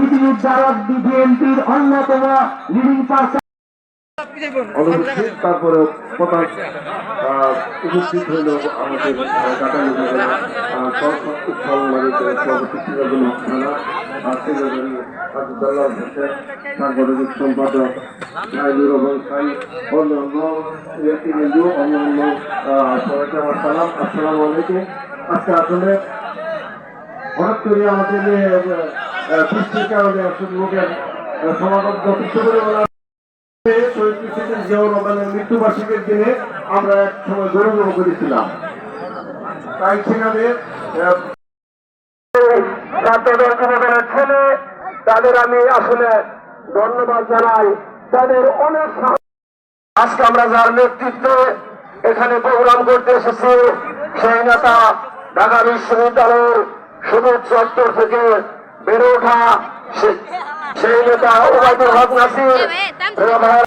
পৃথিবীর দ্বারা বিএনপির অন্যতম লিডিং পার্সন অনুপস্থিত তারপরে প্রধান উপস্থিত হইল আমাদের কাটা সংবাদিত সভাপতি সিরাজুল হক থানা সেক্রেটারি আবদুল্লাহ হোসেন, সাংগঠনিক সম্পাদক সাইদুর রহমান সাই, অন্যান্য করে আমাদের বৃষ্টির কারণে লোকের সমাগম শহীদ প্রেসিডেন্ট জিয়াউর রহমানের মৃত্যুবার্ষিকীর দিনে আমরা এক সময় গৌরব করেছিলাম। তাই সেখানে ছেলে, তাদের আমি আসলে ধন্যবাদ জানাই। তাদের অনেক আজকে আমরা যার নেতৃত্বে এখানে প্রোগ্রাম করতে এসেছি, সেই নেতা ঢাকা বিশ্ববিদ্যালয়ের সবুজ চত্বর থেকে বেড়ে ওঠা। সেই নেতা ওবায়দুল হক নাসির।